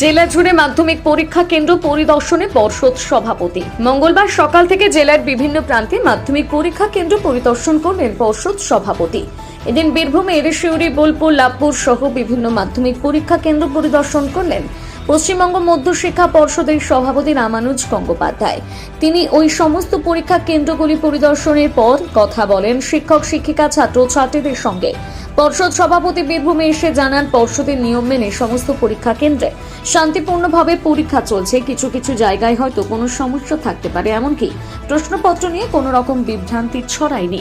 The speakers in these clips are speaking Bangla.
জেলা জুড়ে মাধ্যমিক পরীক্ষা কেন্দ্র পরিদর্শনে পর্ষদ সভাপতি। মঙ্গলবার সকাল থেকে জেলার বিভিন্ন প্রান্তে মাধ্যমিক পরীক্ষা কেন্দ্র পরিদর্শন করলেন পর্ষদ সভাপতি। এদিন বীরভূমের শিউরি বোলপুর, লাভপুর সহ বিভিন্ন মাধ্যমিক পরীক্ষা কেন্দ্র পরিদর্শন করলেন পশ্চিমবঙ্গ মধ্যশিক্ষা পর্ষদের সভাপতি রামানুজ গঙ্গোপাধ্যায়। তিনি ওই সমস্ত পরীক্ষা কেন্দ্রগুলি পরিদর্শনের পর কথা বলেন শিক্ষক, শিক্ষিকা, ছাত্র, ছাত্রীদের সঙ্গে। পর্ষদ সভাপতি বীরভূমে এসে জানান পর্ষদের নিয়ম মেনে সমস্ত পরীক্ষা কেন্দ্রে শান্তিপূর্ণভাবে পরীক্ষা চলছে। কিছু কিছু জায়গায় হয়তো কোনো সমস্যা থাকতে পারে। এমনকি প্রশ্নপত্র নিয়ে কোনো রকম বিভ্রান্তি ছড়ায়নি।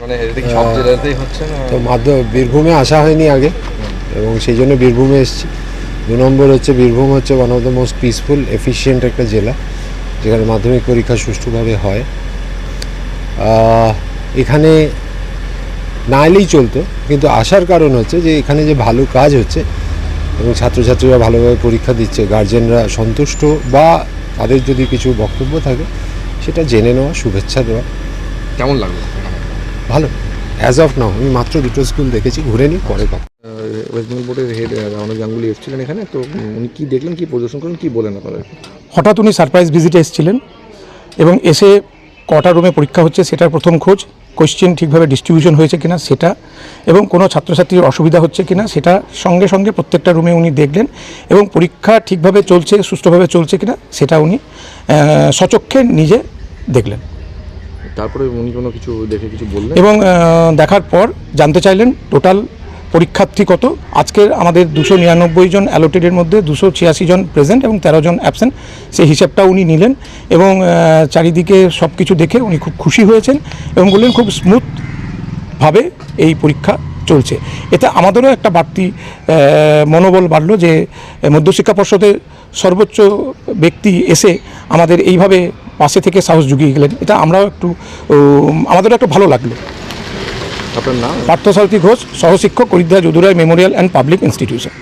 মানে তো মাধ্যম বীরভূমে আসা হয়নি আগে এবং সেই জন্য বীরভূমে এসেছি। দু নম্বর হচ্ছে বীরভূম হচ্ছে one of the most peaceful efficient একটা জেলা যেখানে মাধ্যমিক পরীক্ষা সুষ্ঠুভাবে হয়। আহ, এখানে না এলেই চলতো কিন্তু আসার কারণ হচ্ছে যে এখানে যে ভালো কাজ হচ্ছে এবং ছাত্রছাত্রীরা ভালোভাবে পরীক্ষা দিচ্ছে গার্জেনরা সন্তুষ্ট বা তাদের যদি কিছু বক্তব্য থাকে সেটা জেনে নেওয়া শুভেচ্ছা দেওয়া। কেমন লাগল? ভালো। অ্যাজ অফ নাও আমি মাত্র দুটো স্কুল দেখেছি ঘুরে নিই পরে কথা। ওয়েস্ট বেঙ্গল বোর্ডের হেড রামনাথ গাঙ্গুলি এসেছিলেন এখানে তো উনি কী দেখলেন কি পরিদর্শন করলেন কি বলেন আপনাদেরকে? হঠাৎ উনি সারপ্রাইজ ভিজিটে এসেছিলেন এবং এসে কটা রুমে পরীক্ষা হচ্ছে সেটার প্রথম খোঁজ কোয়েশ্চেন ঠিকভাবে ডিস্ট্রিবিউশন হয়েছে কিনা সেটা এবং কোনো ছাত্রছাত্রীর অসুবিধা হচ্ছে কিনা সেটা সঙ্গে সঙ্গে প্রত্যেকটা রুমে উনি দেখলেন এবং পরীক্ষা ঠিকভাবে চলছে সুষ্ঠুভাবে চলছে কিনা সেটা উনি সচক্ষে নিজে দেখলেন। তারপরে উনি কোনো কিছু দেখে কিছু বললেন? এবং দেখার পর জানতে চাইলেন টোটাল পরীক্ষার্থী কত? আজকের আমাদের দুশো নিরানব্বই জন অ্যালোটেডের মধ্যে দুশো ছিয়াশি জন প্রেজেন্ট এবং তেরো জন অ্যাবসেন্ট সেই হিসাবটা উনি নিলেন এবং চারিদিকে সব কিছু দেখে উনি খুব খুশি হয়েছেন এবং বললেন খুব স্মুথভাবে এই পরীক্ষা চলছে। এতে আমাদেরও একটা বাড়তি মনোবল বাড়লো যে মধ্যশিক্ষা পর্ষদের সর্বোচ্চ ব্যক্তি এসে আমাদের এইভাবে পাশে থেকে সাহস জুগিয়ে গেলেন। এটা আমরাও একটু আমাদেরও একটু ভালো লাগল। আপনার নাম? Ghosh সহশিক্ষক Haridra Jadurai memorial and public institution.